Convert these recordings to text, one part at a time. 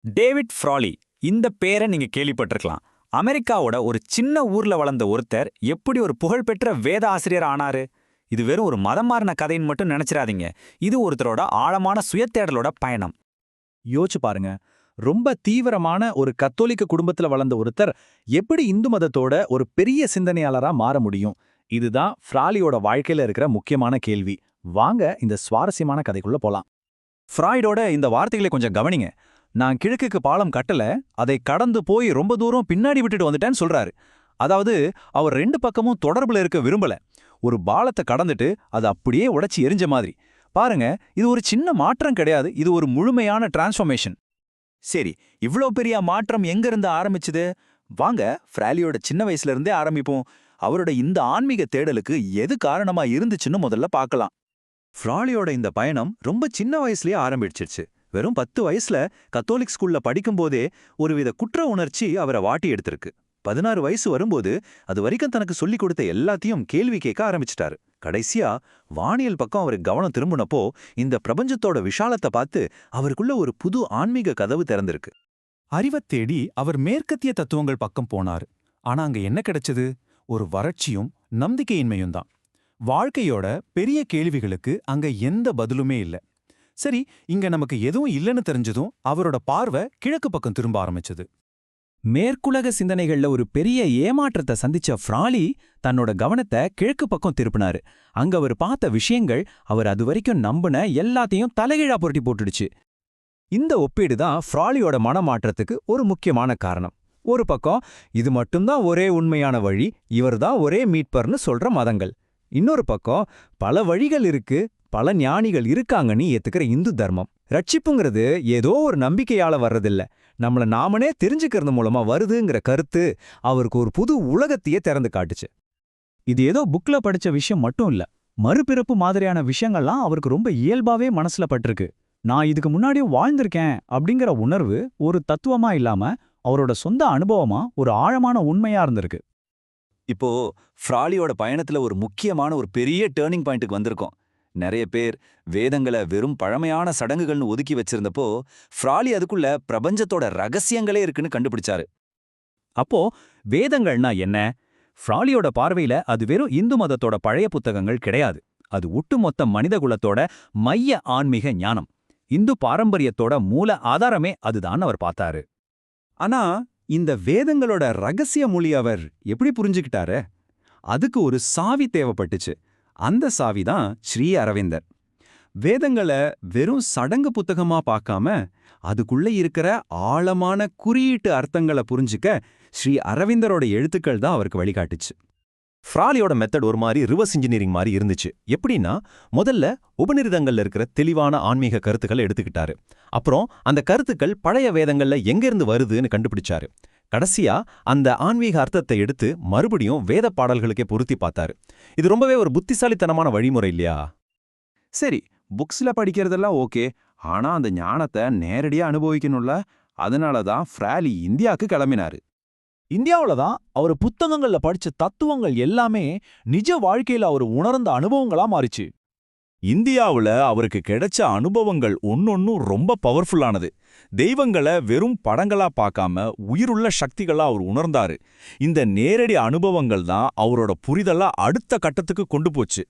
David ஃப்ராலி இந்த பேரை நீங்க கேள்விப்பட்டிருக்கலாம். அமெரிக்காவோட ஒரு சின்ன ஊர்ல வளர்ந்த ஒருத்தர் எப்படி ஒரு புகழ்பெற்ற வேத ஆசிரியர் ஆனாரு? இது வெறும் ஒரு மதம் மாறின கதைன்னு மட்டும் நினைச்சிடாதீங்க. இது ஒருத்தரோட ஆழமான சுயத்தேடலோட பயணம். யோசிச்சு பாருங்க. ரொம்ப தீவிரமான ஒரு கத்தோலிக்க குடும்பத்துல வளர்ந்த ஒருத்தர் எப்படி இந்து மதத்தோட ஒரு பெரிய சிந்தனையாளரா மாற முடியும்? இதுதான் ஃப்ராலியோட வாழ்க்கையில இருக்கிற முக்கியமான கேள்வி. வாங்க இந்த சுவாரஸ்யமான கதைக்குள்ள போலாம். ஃப்ராய்டோட இந்த வார்த்தைகளை கொஞ்சம் கவனிங்க. நான் கிழக்குக்கு பாலம் கட்டல அதை கடந்து போய் ரொம்ப தூரம் பின்னாடி விட்டுட்டு வந்துட்டேன்னு சொல்றாரு. அதாவது அவர் ரெண்டு பக்கமும் தொடர்புல இருக்க விரும்பல. ஒரு பாலத்தை கடந்துட்டு அது அப்படியே உடைச்சி எரிஞ்ச மாதிரி. பாருங்க இது ஒரு சின்ன மாற்றம் கிடையாது இது ஒரு முழுமையான டிரான்ஸ்ஃபர்மேஷன் சரி இவ்ளோ பெரிய மாற்றம் எங்க இருந்து ஆரம்பிச்சுது? வாங்க ஃப்ராலியோட சின்ன வயசுல இருந்தே ஆரம்பிப்போம். அவரோட இந்த ஆன்மீக தேடலுக்கு எது காரணமா இருந்துச்சுன்னு முதல்ல பார்க்கலாம். ஃப்ராலியோட இந்த பயணம் ரொம்ப சின்ன வயசுலயே ஆரம்பிச்சிருச்சு. வெறும் பத்து வயசுல கத்தோலிக் ஸ்கூல்ல படிக்கும்போதே ஒருவித குற்ற உணர்ச்சி அவரை வாட்டி எடுத்திருக்கு. பதினாறு வயசு வரும்போது அது வரைக்கும் தனக்கு சொல்லிக் கொடுத்த எல்லாத்தையும் கேள்வி கேட்க ஆரம்பிச்சிட்டாரு. கடைசியா வானியல் பக்கம் அவருக்கு கவனம் திரும்பினப்போ இந்த பிரபஞ்சத்தோட விஷாலத்தை பார்த்து அவருக்குள்ள ஒரு புது ஆன்மீக கதவு திறந்திருக்கு. அறிவத் தேடி அவர் மேற்கத்திய தத்துவங்கள் பக்கம் போனார். ஆனா அங்க என்ன கிடைச்சது? ஒரு வறட்சியும் நம்பிக்கையின்மையும் தான் வாழ்க்கையோட பெரிய கேள்விகளுக்கு அங்க எந்த பதிலுமே இல்ல. சரி இங்க நமக்கு எதுவும் இல்லைன்னு தெரிஞ்சதும் அவரோட பார்வை கிழக்கு பக்கம் திரும்ப ஆரம்பிச்சது. மேற்குலக சிந்தனைகள்ல ஒரு பெரிய ஏமாற்றத்தை சந்திச்ச ஃப்ராலி தன்னோட கவனத்தை கிழக்கு பக்கம் திருப்பினாரு. அங்க அவர் பார்த்த விஷயங்கள் அவர் அதுவரைக்கும் நம்பின எல்லாத்தையும் தலைகீழா புரட்டி போட்டுடுச்சு. இந்த ஒப்பீடு தான் ஃப்ராலியோட மனமாற்றத்துக்கு ஒரு முக்கியமான காரணம். ஒரு பக்கம் இது மட்டும்தான் ஒரே உண்மையான வழி இவர்தான் ஒரே மீட்பர்னு சொல்ற மதங்கள். இன்னொரு பக்கம் பல வழிகள் இருக்கு பல ஞானிகள் இருக்காங்கன்னு ஏத்துக்கிற இந்து தர்மம். ரட்சிப்புங்கிறது ஏதோ ஒரு நம்பிக்கையால வர்றதில்ல. நம்மள நாமனே தெரிஞ்சுக்கிறது மூலமா வருதுங்கிற கருத்து அவருக்கு ஒரு புது உலகத்தையே திறந்து காட்டுச்சு. இது ஏதோ புக்ல படிச்ச விஷயம் மட்டும் இல்ல மறுபிறப்பு மாதிரியான விஷயங்கள்லாம் அவருக்கு ரொம்ப இயல்பாவே மனசுல பட்டிருக்கு. நான் இதுக்கு முன்னாடியும் வாழ்ந்திருக்கேன் அப்படிங்கிற உணர்வு ஒரு தத்துவமா இல்லாம அவரோட சொந்த அனுபவமா ஒரு ஆழமான உண்மையா இருந்திருக்கு. இப்போ ஃப்ராலியோட பயணத்துல ஒரு முக்கியமான ஒரு பெரிய டேர்னிங் பாயிண்ட்டுக்கு வந்திருக்கோம். நிறைய பேர் வேதங்களை வெறும் பழமையான சடங்குகள்னு ஒதுக்கி வச்சிருந்தப்போ ஃப்ராலி அதுக்குள்ள பிரபஞ்சத்தோட ரகசியங்களே இருக்குன்னு கண்டுபிடிச்சாரு. அப்போ வேதங்கள்னா என்ன? ஃப்ராலியோட பார்வையில அது வெறும் இந்து மதத்தோட பழைய புத்தகங்கள் கிடையாது. அது ஒட்டுமொத்த மனிதகுலத்தோட மைய ஆன்மீக ஞானம். இந்து பாரம்பரியத்தோட மூல ஆதாரமே அதுதான் அவர் பார்த்தாரு. ஆனா இந்த வேதங்களோட ரகசிய மொழி அவர் எப்படி புரிஞ்சுக்கிட்டாரு? அதுக்கு ஒரு சாவி தேவைப்பட்டுச்சு. அந்த சாவி தான் ஸ்ரீ அரவிந்தர். வேதங்களை வெறும் சடங்கு புத்தகமா பார்க்காம அதுக்குள்ள இருக்கிற ஆழமான குறியீட்டு அர்த்தங்களை புரிஞ்சுக்க ஸ்ரீ அரவிந்தரோட எழுத்துக்கள் தான் அவருக்கு வழிகாட்டுச்சு. ஃப்ராலியோட மெத்தட் ஒரு மாதிரி ரிவர்ஸ் இன்ஜினியரிங் மாதிரி இருந்துச்சு. எப்படின்னா முதல்ல உபநிரிதங்கள்ல இருக்கிற தெளிவான ஆன்மீக கருத்துக்களை எடுத்துக்கிட்டாரு. அப்புறம் அந்த கருத்துக்கள் பழைய வேதங்கள்ல எங்கிருந்து வருதுன்னு கண்டுபிடிச்சாரு. கடைசியா அந்த ஆன்மீக அர்த்தத்தை எடுத்து மறுபடியும் வேத பாடல்களுக்கே பொருத்தி பார்த்தாரு. இது ரொம்பவே ஒரு புத்திசாலித்தனமான வழிமுறை இல்லையா? சரி புக்ஸ்ல படிக்கிறதெல்லாம் ஓகே. ஆனா அந்த ஞானத்தை நேரடியா அனுபவிக்கணும்ல? அதனால தான் ஃப்ராலி இந்தியாவுக்கு கிளம்பினாரு. இந்தியாவுல தான் அவர் புத்தகங்கள்ல படிச்ச தத்துவங்கள் எல்லாமே நிஜ வாழ்க்கையில அவர் உணர்ந்த அனுபவங்களா மாறிச்சு. இந்தியாவுல அவருக்கு கிடைச்ச அனுபவங்கள் ஒன்னொன்னும் ரொம்ப பவர்ஃபுல்லானது தெய்வங்களை வெறும் படங்களா பார்க்காம உயிருள்ள சக்திகளா அவர் உணர்ந்தாரு. இந்த நேரடி அனுபவங்கள் தான் அவரோட புரிதலா அடுத்த கட்டத்துக்கு கொண்டு போச்சு.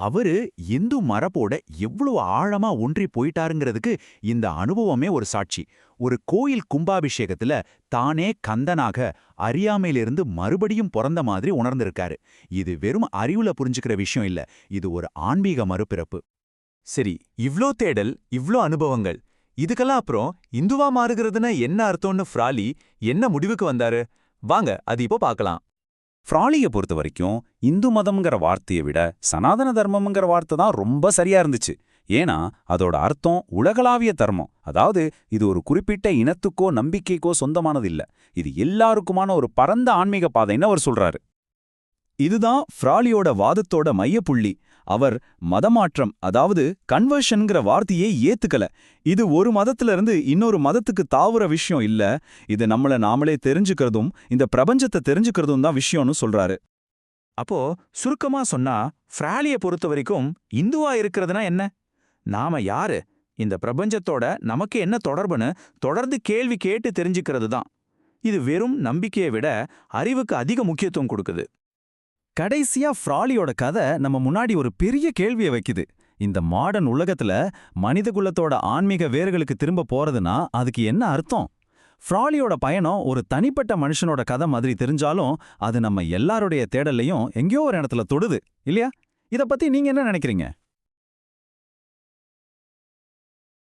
அவரு இந்து மரபோட எவ்வளவு ஆழமா ஒன்றி போயிட்டாருங்கிறதுக்கு இந்த அனுபவமே ஒரு சாட்சி. ஒரு கோயில் கும்பாபிஷேகத்துல தானே கந்தனாக அறியாமையிலிருந்து மறுபடியும் பிறந்த மாதிரி உணர்ந்திருக்காரு. இது வெறும் அறிவுல புரிஞ்சுக்கிற விஷயம் இல்ல இது ஒரு ஆன்மீக மறுபிறப்பு. சரி இவ்ளோ தேடல் இவ்ளோ அனுபவங்கள் இதுக்கெல்லாம் அப்புறம் இந்துவா மாறுகிறதுனா என்ன அர்த்தம்னு ஃப்ராலி என்ன முடிவுக்கு வந்தாரு? வாங்க அது இப்போ பார்க்கலாம். ஃப்ராலிய பொறுத்த வரைக்கும் இந்து மதம்ங்கிற வார்த்தையை விட சனாதன தர்மம்ங்கிற வார்த்தை தான் ரொம்ப சரியா இருந்துச்சு. ஏன்னா அதோட அர்த்தம் உலகளாவிய தர்மம். அதாவது இது ஒரு குறிப்பிட்ட இனத்துக்கோ நம்பிக்கைக்கோ சொந்தமானது இல்ல இது எல்லாருக்குமான ஒரு பரந்த ஆன்மீக பாதைன்னு அவர் சொல்றாரு. இதுதான் ஃப்ராலியோட வாதத்தோட மையப்புள்ளி. அவர் மதமாற்றம் அதாவது கன்வர்ஷன்ங்கிற வார்த்தையே ஏத்துக்கல. இது ஒரு மதத்துல இருந்து இன்னொரு மதத்துக்கு தாவுற விஷயம் இல்ல. இது நம்மள நாமளே தெரிஞ்சுக்கிறதும் இந்த பிரபஞ்சத்தை தெரிஞ்சுக்கிறதும் தான் விஷயம்னு சொல்றாரு. அப்போ சுருக்கமா சொன்னா ஃப்ராலிய பொறுத்த வரைக்கும் இந்துவா இருக்கிறதுனா என்ன? நாம யாரு? இந்த பிரபஞ்சத்தோட நமக்கு என்ன தொடர்புன்னு தொடர்ந்து கேள்வி கேட்டு தெரிஞ்சுக்கிறது தான் இது வெறும் நம்பிக்கையை விட அறிவுக்கு அதிக முக்கியத்துவம் கொடுக்குது. கடைசியா ஃப்ராலியோட கதை நம்ம முன்னாடி ஒரு பெரிய கேள்வியை வைக்குது. இந்த மாடர்ன் உலகத்துல மனித குலத்தோட ஆன்மீக வேர்களுக்கு திரும்ப போறதுன்னா அதுக்கு என்ன அர்த்தம்? ஃப்ராலியோட பயணம் ஒரு தனிப்பட்ட மனுஷனோட கதை மாதிரி தெரிஞ்சாலும் அது நம்ம எல்லாருடைய தேடலையும் எங்கேயோ ஒரு இடத்துல தொடுது இல்லையா? இத பத்தி நீங்க என்ன நினைக்கிறீங்க?